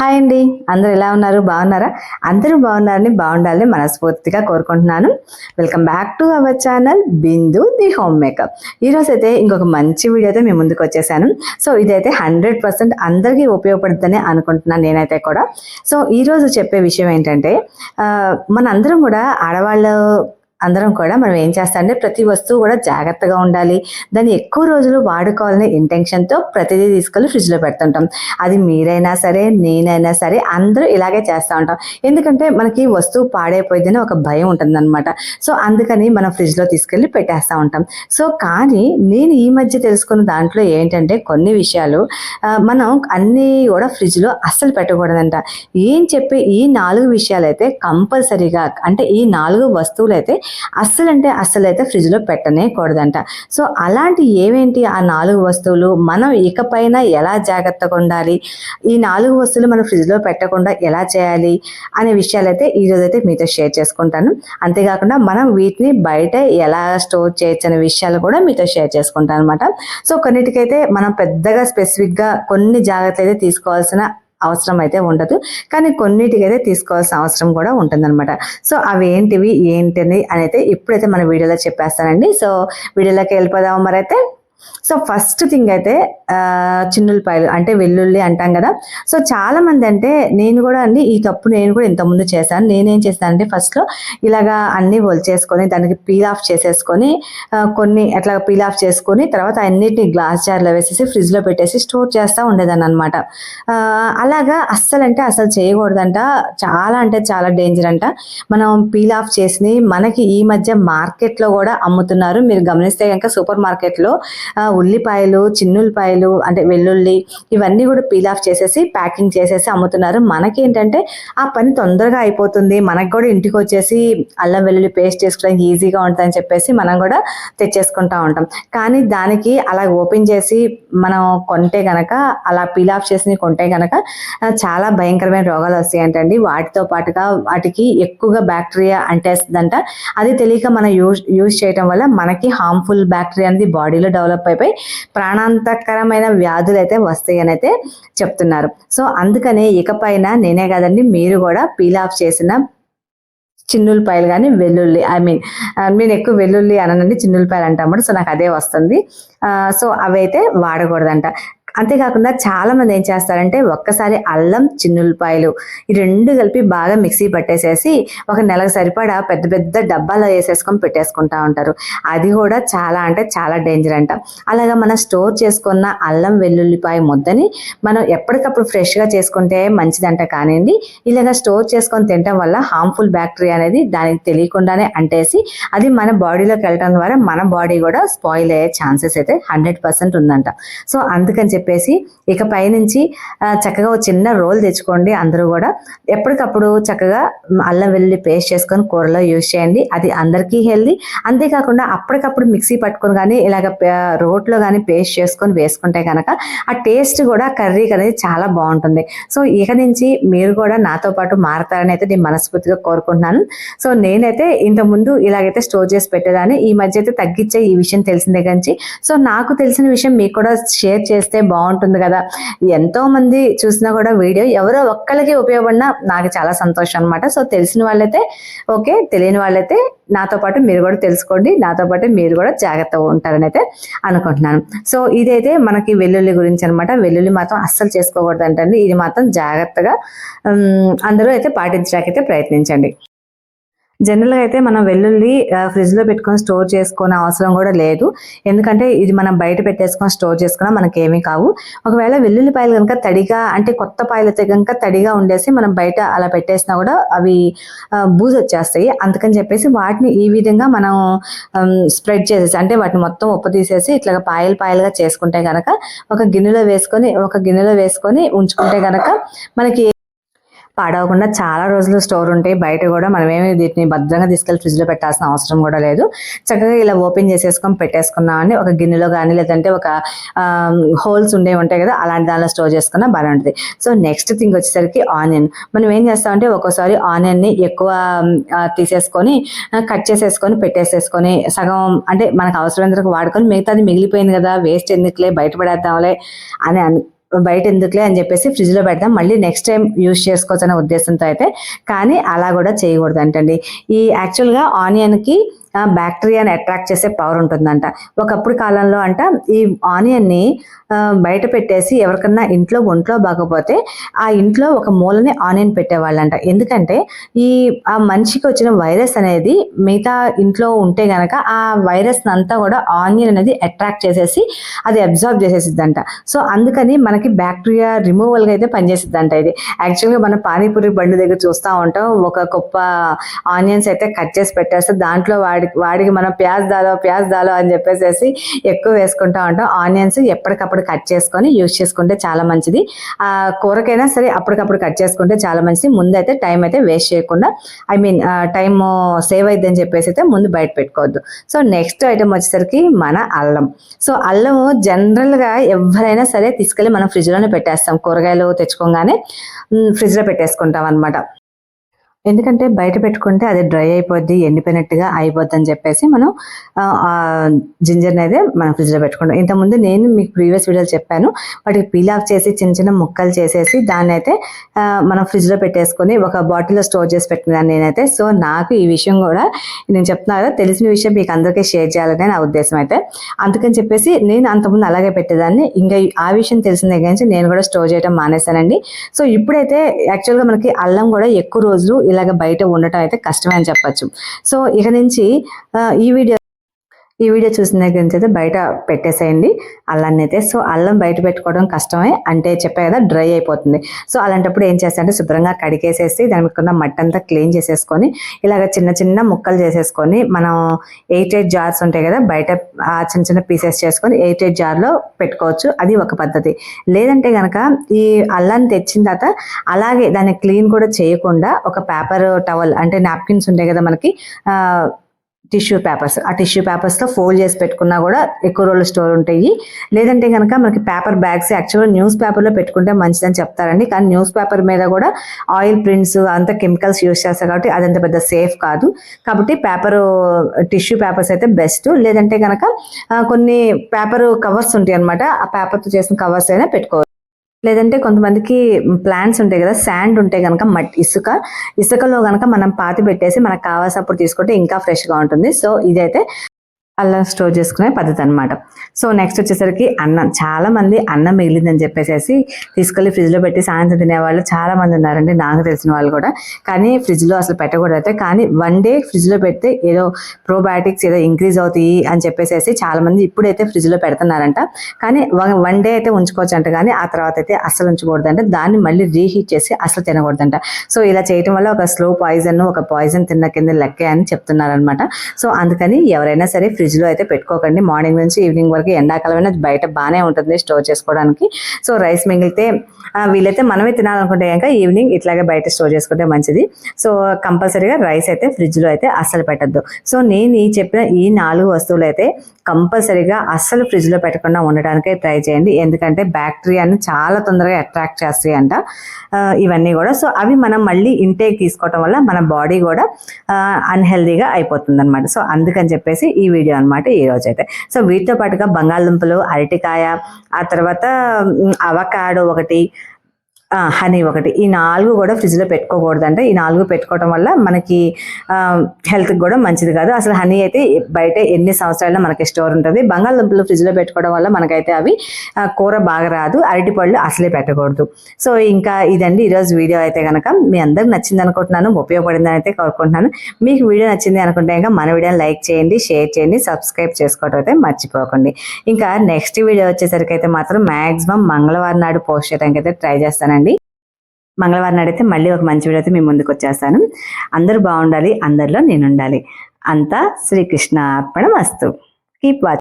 Hi అండి. అందరు ఎలా ఉన్నారు? బాగున్నారా? అందరూ బాగున్నారని బాగుండాలని మనస్ఫూర్తిగా కోరుకుంటున్నాను. Welcome back to our channel Bindu the home makeup ఈరోజు అయితే ఇంకొక మంచి వీడియోతో మేము ముందుకు వచ్చేసాను. సో ఇదైతే హండ్రెడ్ పర్సెంట్ అందరికీ ఉపయోగపడుతుందని అనుకుంటున్నాను నేనైతే కూడా. సో ఈరోజు చెప్పే విషయం ఏంటంటే మనందరం కూడా ఆడవాళ్ళు అందరం కూడా మనం ఏం చేస్తామంటే ప్రతి వస్తువు కూడా జాగ్రత్తగా ఉండాలి. దాన్ని ఎక్కువ రోజులు వాడుకోవాలనే ఇంటెన్షన్తో ప్రతిదీ తీసుకెళ్ళి ఫ్రిడ్జ్లో పెడుతుంటాం. అది మీరైనా సరే నేనైనా సరే అందరూ ఇలాగే చేస్తూ ఉంటాం. ఎందుకంటే మనకి వస్తువు పాడైపోయిందని ఒక భయం ఉంటుందన్నమాట. సో అందుకని మనం ఫ్రిడ్జ్లో తీసుకెళ్ళి పెట్టేస్తూ ఉంటాం. సో కానీ నేను ఈ మధ్య తెలుసుకున్న దాంట్లో ఏంటంటే కొన్ని విషయాలు మనం అన్నీ కూడా ఫ్రిడ్జ్లో అస్సలు పెట్టకూడదంట. ఏం చెప్పే ఈ నాలుగు విషయాలు అయితే కంపల్సరీగా అంటే ఈ నాలుగు వస్తువులు అస్సలు అంటే అస్సలు అయితే ఫ్రిడ్జ్లో పెట్టనే కూడదంట. సో అలాంటి ఏవేంటి ఆ నాలుగు వస్తువులు? మనం ఇకపైన ఎలా జాగ్రత్తగా ఉండాలి? ఈ నాలుగు వస్తువులు మనం ఫ్రిడ్జ్లో పెట్టకుండా ఎలా చేయాలి? అనే విషయాలు అయితే ఈరోజు అయితే మీతో షేర్ చేసుకుంటాను. అంతేకాకుండా మనం వీటిని బయట ఎలా స్టోర్ చేయొచ్చు అనే విషయాలు కూడా మీతో షేర్ చేసుకుంటాను అనమాట సో కొన్నిటికైతే మనం పెద్దగా స్పెసిఫిక్గా కొన్ని జాగ్రత్తలు అయితే తీసుకోవాల్సిన అవసరం అయితే ఉండదు. కానీ కొన్నిటికైతే తీసుకోవాల్సిన అవసరం కూడా ఉంటుందన్నమాట. సో అవి ఏంటివి ఏంటిని అని అయితే ఇప్పుడైతే మన వీడియోలో చెప్పేస్తానండి. సో వీడియోలోకి వెళ్ళిపోదాం మరి అయితే సో ఫస్ట్ థింగ్ అయితే చిన్నులపాయలు అంటే వెల్లుల్లి అంటాం కదా. సో చాలామంది అంటే నేను కూడా అండి ఈ తప్పు నేను కూడా ఇంతకుముందు చేశాను. నేనేం చేశానంటే ఫస్ట్లో ఇలాగా అన్నీ ఒలిచేసుకొని దానికి పీల్ ఆఫ్ చేసేసుకొని కొన్ని అట్లా పీల్ ఆఫ్ చేసుకొని తర్వాత అన్నిటిని గ్లాస్ జార్లో వేసేసి ఫ్రిడ్జ్లో పెట్టేసి స్టోర్ చేస్తూ ఉండేదాన్ని అనమాట అలాగా అస్సలు అంటే అసలు చేయకూడదంట. చాలా అంటే చాలా డేంజర్ అంట. మనం పీల్ ఆఫ్ చేసి మనకి ఈ మధ్య మార్కెట్లో కూడా అమ్ముతున్నారు. మీరు గమనిస్తే కనుక సూపర్ మార్కెట్లో ఉల్లిపాయలు చిన్నుల్లిపాయలు అంటే వెల్లుల్లి ఇవన్నీ కూడా పీల్ ఆఫ్ చేసేసి ప్యాకింగ్ చేసేసి అమ్ముతున్నారు. మనకేంటంటే ఆ పని తొందరగా అయిపోతుంది. మనకు కూడా ఇంటికి వచ్చేసి అల్లం వెల్లుల్లి పేస్ట్ చేసుకోవడానికి ఈజీగా ఉంటుందని చెప్పేసి మనం కూడా తెచ్చేసుకుంటా ఉంటాం. కానీ దానికి అలా ఓపెన్ చేసి మనం కొంటే గనక అలా పీల్ ఆఫ్ చేసి కొంటే గనక చాలా భయంకరమైన రోగాలు వస్తాయంటండి. వాటితో పాటుగా వాటికి ఎక్కువగా బ్యాక్టీరియా అంటేస్తుందంట. అది తెలియక మనం యూజ్ యూజ్ చేయటం వల్ల మనకి హార్మ్ఫుల్ బ్యాక్టీరియా అనేది బాడీలో డెవలప్ అయిపోయి ప్రాణాంతకరమైన వ్యాధులు అయితే వస్తాయి అని అయితే చెప్తున్నారు. సో అందుకనే ఇకపైన నేనే కదండి మీరు కూడా పీల్ ఆఫ్ చేసిన చిన్నులపాయలు కానీ వెల్లుల్లి ఐ మీన్ నేను ఎక్కువ వెల్లుల్లి అననండి చిన్నులపాయలు అంటాము సో నాకు అదే వస్తుంది. సో అవి అయితే వాడకూడదంట. అంతేకాకుండా చాలా మంది ఏం చేస్తారంటే ఒక్కసారి అల్లం చిన్నులపాయలు ఈ రెండు కలిపి బాగా మిక్సీ పట్టేసేసి ఒక నెలకు సరిపడా పెద్ద పెద్ద డబ్బాలో వేసేసుకొని పెట్టేసుకుంటా ఉంటారు. అది కూడా చాలా అంటే చాలా డేంజర్ అంట. అలాగా మనం స్టోర్ చేసుకున్న అల్లం వెల్లుల్లిపాయ ముద్దని మనం ఎప్పటికప్పుడు ఫ్రెష్గా చేసుకుంటే మంచిదంట కానివ్వండి. ఇలాగా స్టోర్ చేసుకొని తినటం వల్ల హార్మ్ఫుల్ బ్యాక్టీరియా అనేది దానికి తెలియకుండానే అంటేసి అది మన బాడీలోకి వెళ్ళటం ద్వారా మన బాడీ కూడా స్పాయిల్ అయ్యే ఛాన్సెస్ అయితే హండ్రెడ్ పర్సెంట్ ఉందంట. సో అందుకని చెప్పేసి ఇక పైనుంచి చక్కగా ఒక చిన్న రోల్ తెచ్చుకోండి అందరూ కూడా. ఎప్పటికప్పుడు చక్కగా అల్లం వెల్లుల్లి పేస్ట్ చేసుకొని కూరలో యూజ్ చేయండి. అది అందరికీ హెల్దీ. అంతేకాకుండా అప్పటికప్పుడు మిక్సీ పట్టుకొని కానీ ఇలాగ రోట్లో కానీ పేస్ట్ చేసుకొని వేసుకుంటే కనుక ఆ టేస్ట్ కూడా కర్రీకి అనేది చాలా బాగుంటుంది. సో ఇక నుంచి మీరు కూడా నాతో పాటు మారతారని అయితే నేను మనస్ఫూర్తిగా కోరుకుంటున్నాను. సో నేనైతే ఇంతకుముందు ఇలాగైతే స్టోర్ చేసి పెట్టేదాన్ని. ఈ మధ్య అయితే తగ్గించే ఈ విషయం తెలిసిన దగ్గర నుంచి సో నాకు తెలిసిన విషయం మీకు కూడా షేర్ చేస్తే బాగుంటుంది కదా. ఎంతో మంది చూసినా కూడా వీడియో ఎవరో ఒక్కరికి ఉపయోగపడినా నాకు చాలా సంతోషం అనమాట సో తెలిసిన వాళ్ళైతే ఓకే తెలియని వాళ్ళైతే నాతో పాటు మీరు కూడా తెలుసుకోండి. నాతో పాటు మీరు కూడా జాగ్రత్తగా ఉంటారని అయితే అనుకుంటున్నాను. సో ఇదైతే మనకి వెల్లుల్లి గురించి అనమాట వెల్లుల్లి మాత్రం అస్సలు చేసుకోకూడదు ఇది మాత్రం జాగ్రత్తగా అందరూ అయితే పాటించడానికి అయితే ప్రయత్నించండి. జనరల్గా అయితే మనం వెల్లుల్లి ఫ్రిడ్జ్లో పెట్టుకొని స్టోర్ చేసుకునే అవసరం కూడా లేదు. ఎందుకంటే ఇది మనం బయట పెట్టేసుకొని స్టోర్ చేసుకున్నా మనకి ఏమీ కావు. ఒకవేళ వెల్లుల్లిపాయలు కనుక తడిగా అంటే కొత్త పాయలతో కనుక తడిగా ఉండేసి మనం బయట అలా పెట్టేసినా కూడా అవి బూజ్ బూజు వచ్చేస్తాయి. అందుకని చెప్పేసి వాటిని ఈ విధంగా మనం స్ప్రెడ్ చేసేసి అంటే వాటిని మొత్తం ఉప్పు తీసేసి ఇట్లా పాయలు పాయలుగా చేసుకుంటే కనుక ఒక గిన్నెలో వేసుకొని ఒక గిన్నెలో వేసుకొని ఉంచుకుంటే కనుక మనకి పాడవకుండా చాలా రోజులు స్టోర్ ఉంటాయి బయట కూడా మనమేమి వీటిని భద్రంగా తీసుకెళ్ళి ఫ్రిడ్జ్లో పెట్టాల్సిన అవసరం కూడా లేదు. చక్కగా ఇలా ఓపెన్ చేసేసుకొని పెట్టేసుకున్నామని ఒక గిన్నెలో కానీ లేదంటే ఒక హోల్స్ ఉండేవి ఉంటాయి కదా అలాంటి దానిలో స్టోర్ చేసుకున్నా బాగా ఉంటుంది సో నెక్స్ట్ థింగ్ వచ్చేసరికి ఆనియన్. మనం ఏం చేస్తామంటే ఒక్కోసారి ఆనియన్ని ఎక్కువ తీసేసుకొని కట్ చేసేసుకొని పెట్టేసేసుకొని సగం అంటే మనకు అవసరమైనంత వాడుకొని మిగతాది మిగిలిపోయింది కదా వేస్ట్ ఎందుకులే బయటపడేద్దాంలే అని బయట ఎందుకులే అని చెప్పేసి ఫ్రిడ్జ్లో పెడతాం. మళ్ళీ నెక్స్ట్ టైం యూజ్ చేసుకోవచ్చు అనే ఉద్దేశంతో అయితే. కానీ అలా కూడా చేయకూడదు అంటండి ఈ యాక్చువల్గా ఆనియన్కి బ్యాక్టీరియాని అట్రాక్ట్ చేసే పవర్ ఉంటుందంట. ఒకప్పుడు కాలంలో అంట ఈ ఆనియన్ని బయట పెట్టేసి ఎవరికన్నా ఇంట్లో ఒంట్లో బాగపోతే ఆ ఇంట్లో ఒక మూలని ఆనియన్ పెట్టేవాళ్ళంట. ఎందుకంటే ఈ ఆ మనిషికి వచ్చిన వైరస్ అనేది మిగతా ఇంట్లో ఉంటే గనక ఆ వైరస్ అంతా కూడా ఆనియన్ అనేది అట్రాక్ట్ చేసేసి అది అబ్జర్వ్ చేసేసిద్దంట. సో అందుకని మనకి బ్యాక్టీరియా రిమూవల్గా అయితే పనిచేసిద్దంట ఇది. యాక్చువల్గా మనం పానీపూరి బండి దగ్గర చూస్తూ ఉంటాం. ఒక గొప్ప ఆనియన్స్ అయితే కట్ చేసి పెట్టేస్తే దాంట్లో వాడి వాడికి వాడికి మనం ప్యాజ్ దాలో ప్యాజ్ దాలో అని చెప్పేసి ఎక్కువ వేసుకుంటా ఉంటాం. ఆనియన్స్ ఎప్పటికప్పుడు కట్ చేసుకొని యూజ్ చేసుకుంటే చాలా మంచిది. ఆ కూరకైనా సరే అప్పటికప్పుడు కట్ చేసుకుంటే చాలా మంచిది. ముందైతే టైం అయితే వేస్ట్ చేయకుండా ఐ మీన్ టైం సేవ్ అయిద్దని చెప్పేసి అయితే ముందు బయట పెట్టుకోవద్దు. సో నెక్స్ట్ ఐటమ్ వచ్చేసరికి మన అల్లం. సో అల్లం జనరల్గా ఎవరైనా సరే తీసుకెళ్ళి మనం ఫ్రిడ్జ్లోనే పెట్టేస్తాం. కూరగాయలు తెచ్చుకోగానే ఫ్రిడ్జ్లో పెట్టేసుకుంటాం అనమాట ఎందుకంటే బయట పెట్టుకుంటే అది డ్రై అయిపోద్ది ఎండిపోయినట్టుగా అయిపోద్ది అని చెప్పేసి మనం జింజర్ని అయితే మనం ఫ్రిడ్జ్లో పెట్టుకుంటాం. ఇంతకుముందు నేను మీకు ప్రీవియస్ వీడియోలో చెప్పాను. వాటికి పీల్ ఆఫ్ చేసి చిన్న చిన్న ముక్కలు చేసేసి దాన్ని అయితే మనం ఫ్రిడ్జ్లో పెట్టేసుకొని ఒక బాటిల్లో స్టోర్ చేసి పెట్టినాను నేనైతే సో నాకు ఈ విషయం కూడా నేను చెప్తున్నా కదా తెలిసిన విషయం మీకు అందరికీ షేర్ చేయాలనే నా ఉద్దేశం అయితే. అందుకని చెప్పేసి నేను అంతకుముందు అలాగే పెట్టేదాన్ని. ఇంకా ఆ విషయం తెలిసిన దగ్గర నుంచి నేను కూడా స్టోర్ చేయడం మానేశానండి. సో ఇప్పుడైతే యాక్చువల్గా మనకి అల్లం కూడా ఎక్కువ రోజులు ఇలాగ బయట ఉండటం అయితే కష్టమే అని చెప్పచ్చు. సో ఇక నుంచి ఆ, ఈ వీడియో ఈ వీడియో చూసిన దగ్గర నుంచి అయితే బయట పెట్టేసేయండి. అల్లాన్ని అయితే సో అల్లం బయట పెట్టుకోవడం కష్టమే. అంటే చెప్పే కదా డ్రై అయిపోతుంది. సో అలాంటప్పుడు ఏం చేస్తానంటే శుభ్రంగా కడిగేసేసి దాని మీద ఉన్న మట్టి అంతా క్లీన్ చేసేసుకొని ఇలాగ చిన్న చిన్న ముక్కలు చేసేసుకొని మనం ఎయిట్ ఎయిట్ జార్స్ ఉంటాయి కదా బయట ఆ చిన్న చిన్న పీసెస్ చేసుకొని ఎయిట్ ఎయిట్ జార్లో పెట్టుకోవచ్చు. అది ఒక పద్ధతి. లేదంటే కనుక ఈ అల్లాన్ని తెచ్చిన తర్వాత అలాగే దాన్ని క్లీన్ కూడా చేయకుండా ఒక పేపర్ టవల్ అంటే నాప్కిన్స్ ఉంటాయి కదా మనకి టిష్యూ పేపర్స్. ఆ టిష్యూ పేపర్స్తో ఫోల్డ్ చేసి పెట్టుకున్నా కూడా ఎక్కువ రోజులు స్టోర్ ఉంటాయి. లేదంటే కనుక మనకి పేపర్ బ్యాగ్స్ యాక్చువల్గా న్యూస్ పేపర్లో పెట్టుకుంటే మంచిదని చెప్తారండి. కానీ న్యూస్ పేపర్ మీద కూడా ఆయిల్ ప్రింట్స్ అంత కెమికల్స్ యూస్ చేస్తారు కాబట్టి అదంత పెద్ద సేఫ్ కాదు. కాబట్టి పేపర్ టిష్యూ పేపర్స్ అయితే బెస్ట్. లేదంటే కనుక కొన్ని పేపర్ కవర్స్ ఉంటాయి అనమాట ఆ పేపర్తో చేసిన కవర్స్ అయినా పెట్టుకోవచ్చు. లేదంటే కొంతమందికి ప్లాంట్స్ ఉంటాయి కదా శాండ్ ఉంటాయి కనుక మట్టి ఇసుక. ఇసుకలో కనుక మనం పాతి పెట్టేసి మనకు కావాల్సినప్పుడు తీసుకుంటే ఇంకా ఫ్రెష్గా ఉంటుంది. సో ఇదైతే అల్లం స్టోర్ చేసుకునే పద్ధతి అనమాట సో నెక్స్ట్ వచ్చేసరికి అన్నం. చాలా మంది అన్నం మిగిలిందని చెప్పేసి తీసుకెళ్ళి ఫ్రిడ్జ్లో పెట్టి సాయంత్రం తినేవాళ్ళు చాలామంది ఉన్నారండి నాకు తెలిసిన వాళ్ళు కూడా. కానీ ఫ్రిడ్జ్లో అసలు పెట్టకూడదు అయితే. కానీ వన్ డే ఫ్రిడ్జ్లో పెడితే ఏదో ప్రోబయాటిక్స్ ఏదో ఇంక్రీజ్ అవుతాయి అని చెప్పేసి చాలా మంది ఇప్పుడైతే ఫ్రిడ్జ్లో పెడుతున్నారంట. కానీ వన్ డే అయితే ఉంచుకోవచ్చు అంట కానీ ఆ తర్వాత అయితే అస్సలు ఉంచకూడదంట. దాన్ని మళ్ళీ రీహీట్ చేసి అసలు తినకూడదంట. సో ఇలా చేయటం వల్ల ఒక స్లో పాయిజన్ ఒక పాయిజన్ తిన్న కింద లెక్కే అని చెప్తున్నారనమాట సో అందుకని ఎవరైనా సరే ఫ్రిడ్జ్ ఫ్రిడ్జ్లో అయితే పెట్టుకోకండి. మార్నింగ్ నుంచి ఈవినింగ్ వరకు ఎండాకాలమైనా బయట బాగానే ఉంటుంది స్టోర్ చేసుకోవడానికి. సో రైస్ మిగిలితే వీలైతే మనమే తినాలనుకుంటే కనుక ఈవినింగ్ ఇట్లాగే బయట స్టోర్ చేసుకుంటే మంచిది. సో కంపల్సరీగా రైస్ అయితే ఫ్రిడ్జ్లో అయితే అస్సలు పెట్టద్దు. సో నేను ఈ చెప్పిన ఈ నాలుగు వస్తువులు అయితే కంపల్సరీగా అస్సలు ఫ్రిడ్జ్లో పెట్టకుండా ఉండడానికే ట్రై చేయండి. ఎందుకంటే బ్యాక్టీరియాని చాలా తొందరగా అట్రాక్ట్ చేస్తాయి అంట ఇవన్నీ కూడా. సో అవి మనం మళ్ళీ ఇంటేక్ తీసుకోవటం వల్ల మన బాడీ కూడా అన్హెల్దీగా అయిపోతుంది అనమాట సో అందుకని చెప్పేసి ఈ వీడియో అనమాట ఈ రోజు అయితే సో వీటితో పాటుగా బంగాళదుంపలు అరటికాయ ఆ తర్వాత అవకాడో ఒకటి హనీ ఒకటి. ఈ నాలుగు కూడా ఫ్రిడ్జ్లో పెట్టుకోకూడదు అంటే ఈ నాలుగు పెట్టుకోవడం వల్ల మనకి హెల్త్కి కూడా మంచిది కాదు. అసలు హనీ అయితే బయట ఎన్ని సంవత్సరాల్లో మనకి స్టోర్ ఉంటుంది. బంగాళదుంపలు ఫ్రిడ్జ్లో పెట్టుకోవడం వల్ల మనకైతే అవి కూర బాగా రాదు. అరటిపళ్ళు అసలే పెట్టకూడదు. సో ఇంకా ఇదండి ఈరోజు వీడియో అయితే కనుక మీ అందరికి నచ్చింది అనుకుంటున్నాను. ఉపయోగపడిందని అయితే కోరుకుంటున్నాను. మీకు వీడియో నచ్చింది అనుకుంటే ఇంకా మన వీడియోని లైక్ చేయండి షేర్ చేయండి సబ్స్క్రైబ్ చేసుకోవడం అయితే మర్చిపోకండి. ఇంకా నెక్స్ట్ వీడియో వచ్చేసరికి అయితే మాత్రం మాక్సిమం మంగళవారం నాడు పోస్ట్ చేయడానికి అయితే ట్రై చేస్తానండి. మంగళవారం నాడైతే అయితే మళ్ళీ ఒక మంచి వీడియో అయితే మీ ముందుకు వచ్చేస్తాను. అందరూ బాగుండాలి అందరిలో నేను ఉండాలి అంతా శ్రీకృష్ణ అర్పణ వస్తు కీప్ వాచ్